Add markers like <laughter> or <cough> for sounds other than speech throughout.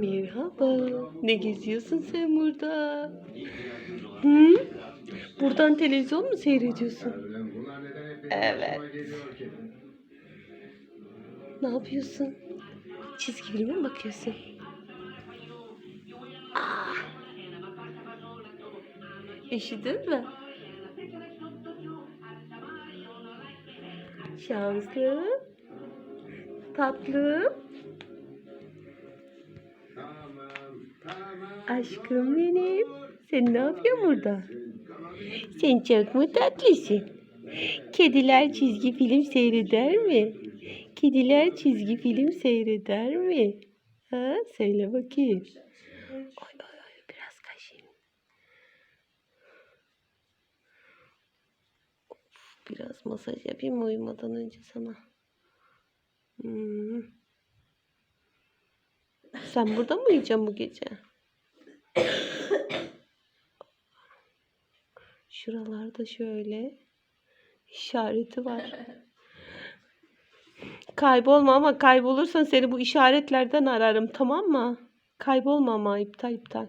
Merhaba. Ne geziyorsun sen burada? Hı? Buradan televizyon mu seyrediyorsun? Evet. Ne yapıyorsun? Çizgi filme mi bakıyorsun? Aa! Üşüdün mü? Şanslı. Tatlım. Aşkım benim. Sen ne yapıyorsun burada? Sen çok mu tatlısın? Kediler çizgi film seyreder mi? Kediler çizgi film seyreder mi? Ha, söyle bakayım. Oy oy oy biraz kaşıyım. Of, biraz masaj yapayım uyumadan önce sana? Hmm. Sen burada mı uyuyacaksın bu gece? Şuralarda şöyle işareti var. Kaybolma ama kaybolursan seni bu işaretlerden ararım tamam mı? Kaybolma ama iptal iptal.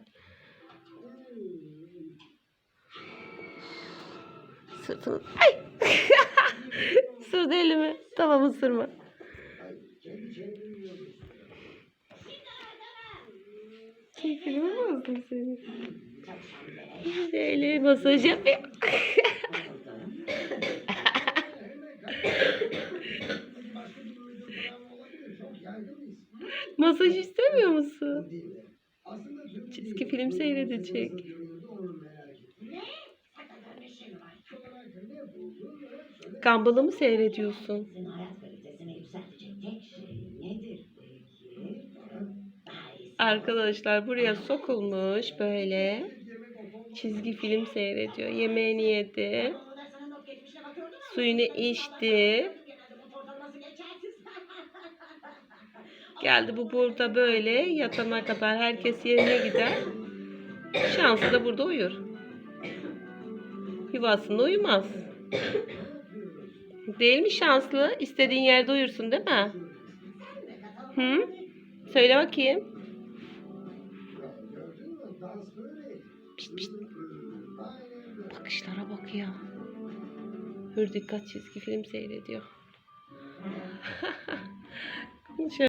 Sırtını... Ay! <laughs> Isırdı elimi. Tamam ısırma. Keyfini bozdum seni. Şöyle masaj yapayım. Masaj istemiyor musun? Çizgi film seyredecek. Gumball'ı mı seyrediyorsun? Arkadaşlar buraya sokulmuş böyle çizgi film seyrediyor. Yemeğini yedi. Suyunu içti. Geldi bu burada böyle yatana kadar herkes yerine gider. Şansı da burada uyur. Yuvasında uyumaz. Değil mi şanslı? İstediğin yerde uyursun değil mi? Hı? Söyle bakayım. Pişt pişt. Bakışlara bak ya. Hür dikkat çizgi film seyrediyor. <laughs>